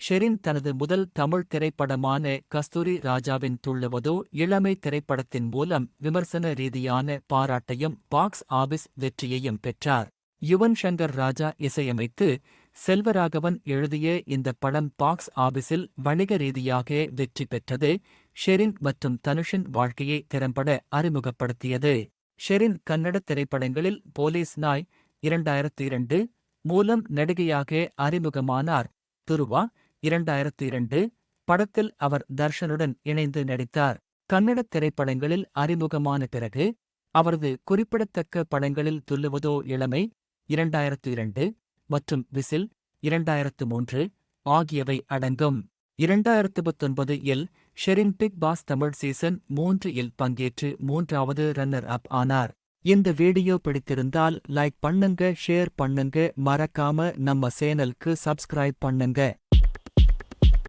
ஷெரின் தனது முதல் தமிழ் திரைப்படமான கஸ்தூரி ராஜாவின் துள்ளுவதோ இளமை திரைப்படத்தின் மூலம் விமர்சன ரீதியான பாராட்டையும் பாக்ஸ் ஆபீஸ் வெற்றியையும் பெற்றார். யுவன் சங்கர் ராஜா இசையமைத்து செல்வராகவன் எழுதிய இந்த படம் பாக்ஸ் ஆபீஸில் வணிக ரீதியாக வெற்றி பெற்றது ஷெரின் மற்றும் தனுஷின் வாழ்க்கையை திறம்பட அறிமுகப்படுத்தியது. ஷெரின் கன்னட திரைப்படங்களில் போலீஸ் நாய் இரண்டாயிரத்தி இரண்டு மூலம் நடிகையாக அறிமுகமானார். துருவா இரண்டாயிரத்து இரண்டு படத்தில் அவர் தர்ஷனுடன் இணைந்து நடித்தார். கன்னட திரைப்படங்களில் அறிமுகமான பிறகு அவரது குறிப்பிடத்தக்க படங்களில் துள்ளுவதோ இளமை இரண்டாயிரத்து இரண்டு மற்றும் விசில் இரண்டாயிரத்து மூன்று ஆகியவை அடங்கும். இரண்டாயிரத்து பத்தொன்பது இல் Sherin Bigg Boss Tamil season மூன்று இல் பங்கேற்று மூன்றாவது ரன்னர் அப் ஆனார். இந்த வீடியோ பிடித்திருந்தால் லைக் பண்ணுங்க ஷேர் பண்ணுங்க மறக்காம நம்ம சேனலுக்கு சப்ஸ்கிரைப் பண்ணுங்க.